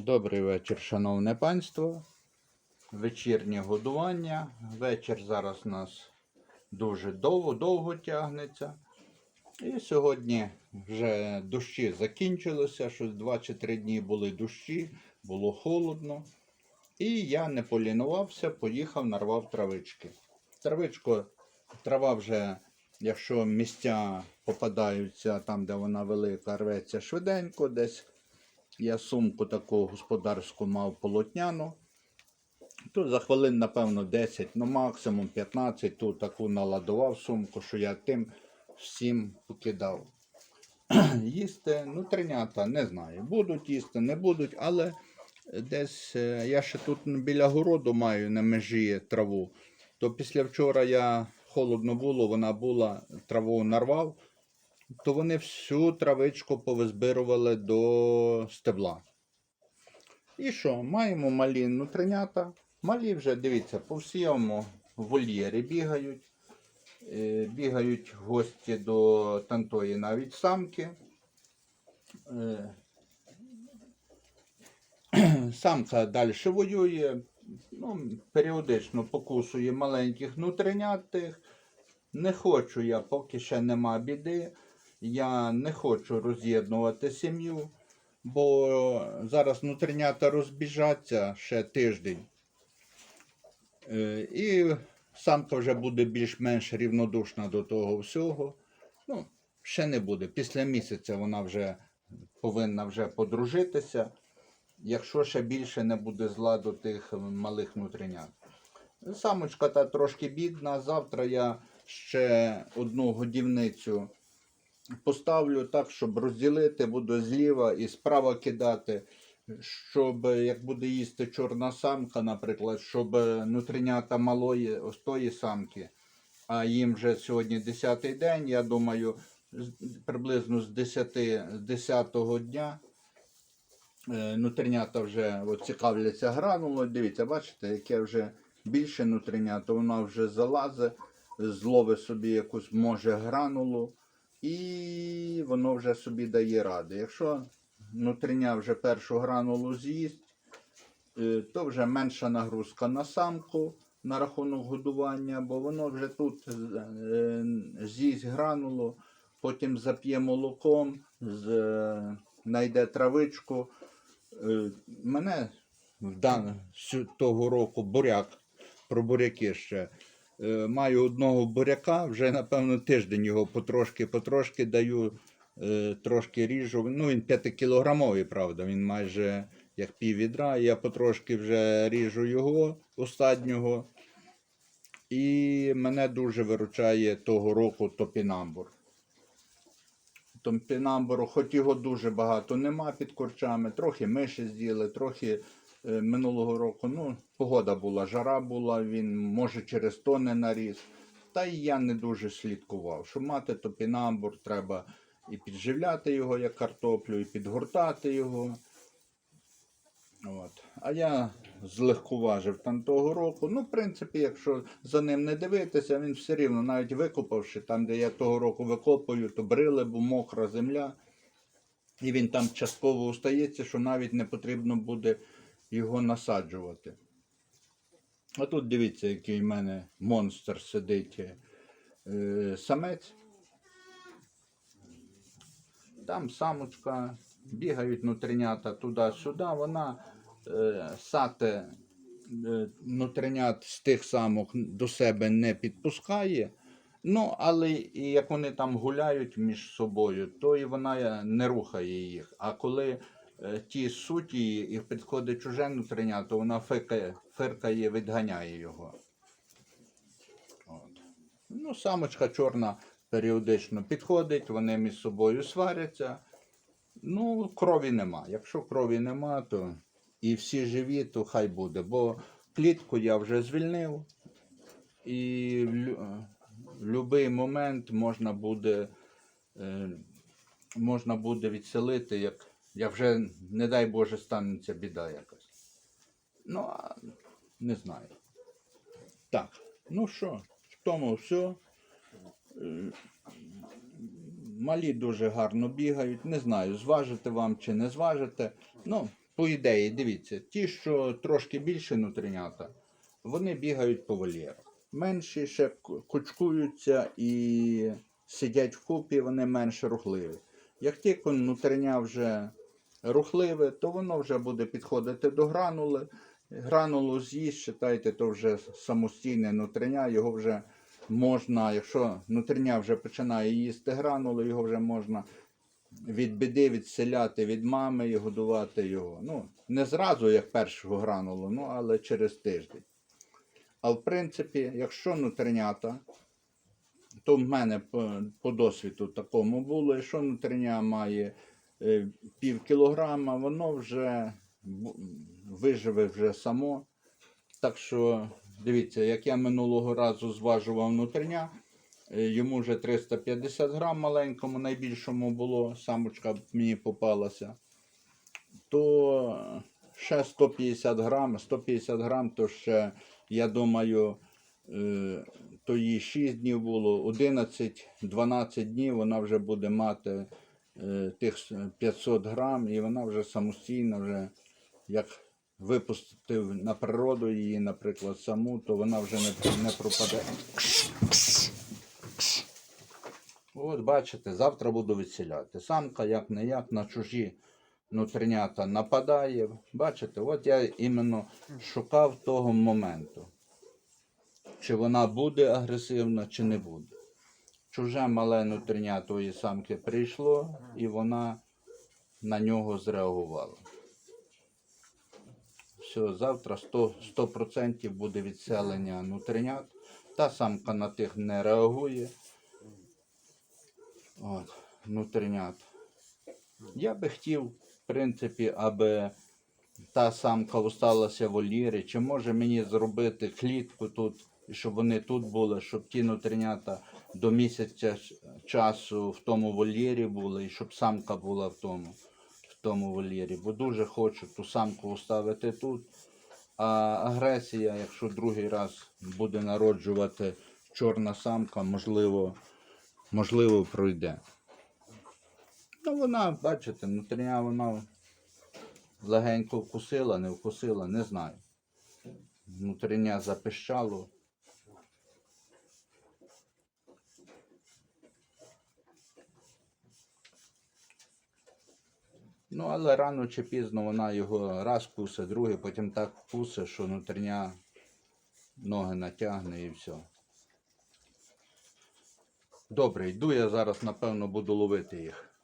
Добрий вечір, шановне панство. Вечірнє годування. Вечір зараз у нас дуже довго-довго тягнеться. І сьогодні вже дощі закінчилися. Щось 2 чи 3 дні були дощі, було холодно. І я не полінувався, поїхав, нарвав травички. Травичку, трава вже, якщо місця попадаються там, де вона велика, рветься швиденько десь. Я сумку таку господарську мав полотняну. Тут за хвилин, напевно, 10, ну максимум 15, ту таку наладував сумку, що я тим всім покидав. їсти, ну, тринята, не знаю. Будуть їсти, не будуть, але десь е, я ще тут біля городу маю на межі траву. То після вчора я холодно було, вона була, траву нарвав то вони всю травичку повизбирували до стебла. І що? Маємо малі нутринята. Малі вже, дивіться, по всьому вольєрі бігають. Е, Бігають гості до тантої навіть самки. Е, Самка далі воює, ну, періодично покусує маленьких нутринят. Не хочу я, поки ще нема біди. Я не хочу роз'єднувати сім'ю, бо зараз внутрінята розбіжаться ще тиждень. Е, І самка вже буде більш-менш рівнодушна до того всього. Ну, ще не буде. Після місяця вона вже повинна вже подружитися, якщо ще більше не буде зла до тих малих внутрінят. Самочка та трошки бідна. Завтра я ще одну годівницю поставлю так, щоб розділити, буду зліва і справа кидати, щоб як буде їсти чорна самка, наприклад, щоб нутринята малої тої самки, а їм вже сьогодні 10-й день, я думаю, приблизно з 10, з 10 дня. е, Нутринята вже от, цікавляться гранулою. Дивіться, бачите, яке вже більше нутринята, вона вже залазить, зловить собі якусь може гранулу і воно вже собі дає ради. Якщо нутриня вже першу гранулу з'їсть, е, то вже менша нагрузка на самку на рахунок годування, бо воно вже тут е, з'їсть гранулу, потім зап'є молоком, знайде травичку. Е, Мене в дан... того року буряк, про буряки ще. Е, Маю одного буряка, вже напевно тиждень його потрошки-потрошки даю, е, трошки ріжу. Ну, він 5-кілограмовий, правда, він майже як пів відра. Я потрошки вже ріжу його останнього. І мене дуже виручає того року топінамбур. Топінамбуру, хоч його дуже багато нема під корчами, трохи миші з'їли, трохи минулого року. Ну, погода була, жара була, він може через то не наріс. Та й я не дуже слідкував. Щоб мати топінамбур, треба і підживляти його, як картоплю, і підгортати його. От. А я злегкуважив там того року. Ну, в принципі, якщо за ним не дивитися, він все рівно, навіть викопавши, там, де я того року викопую, то брили, бо мокра земля. І він там частково устається, що навіть не потрібно буде його насаджувати. А тут дивіться, який в мене монстр сидить е, самець. Там самочка, бігають нутринята туди-сюди. Вона е, сате е, з тих самок до себе не підпускає. Ну, але і як вони там гуляють між собою, то і вона не рухає їх. А коли ті суть її і підходить чуже нутриня, то вона фикає, фиркає, відганяє його. От. Ну, самочка чорна періодично підходить, вони між собою сваряться. Ну, крові нема. Якщо крові нема, то і всі живі, то хай буде. Бо клітку я вже звільнив. І в будь-який момент можна буде, е, можна буде відселити, як, як вже, не дай Боже, станеться біда якась. Ну, а не знаю. Так, ну що, в тому все. Малі дуже гарно бігають. Не знаю, зважити вам чи не зважити. Ну, по ідеї, дивіться, ті, що трошки більше нутринята, вони бігають по вольєрах. Менші ще кучкуються і сидять вкупі, вони менше рухливі. Як тільки нутриня вже рухливе, то воно вже буде підходити до гранули. Гранулу з'їсть, читайте, то вже самостійне нутриня, його вже можна, якщо нутриня вже починає їсти гранулу, його вже можна від біди відселяти від мами і годувати його. Ну, не зразу, як першого гранулу, ну, але через тиждень. А в принципі, якщо нутринята, то в мене по, по досвіду такому було, якщо нутриня має пів кілограма, воно вже виживе вже само. Так що, дивіться, як я минулого разу зважував нутриня, е, йому вже 350 грам маленькому, найбільшому було, самочка мені попалася, то ще 150 грам, 150 грам, то ще, я думаю, е, то їй 6 днів було, 11-12 днів вона вже буде мати е, тих 500 грам, і вона вже самостійно, вже як випустив на природу її, наприклад, саму, то вона вже не, не пропаде. От бачите, завтра буду відселяти. Самка як не як на чужі нутринята нападає. Бачите, от я іменно шукав того моменту. Чи вона буде агресивна, чи не буде. Чуже мале нутриня тої самки прийшло, і вона на нього зреагувала. Все, завтра 100%, 100% буде відселення нутринят. Та самка на тих не реагує. От, нутринят. Я би хотів, в принципі, аби та самка осталася в вольєрі, чи може мені зробити клітку тут, і щоб вони тут були, щоб ті нутринята до місяця часу в тому вольєрі були, і щоб самка була в тому, в тому вольєрі. Бо дуже хочу ту самку оставити тут. А агресія, якщо другий раз буде народжувати чорна самка, можливо, можливо, пройде. Ну, вона, бачите, внутрішня вона легенько вкусила, не вкусила, не знаю. Внутрішня запищало. Ну, але рано чи пізно вона його раз кусе, другий, потім так вкусе, що внутрішня ноги натягне і все. Добре, йду я зараз, напевно, буду ловити їх.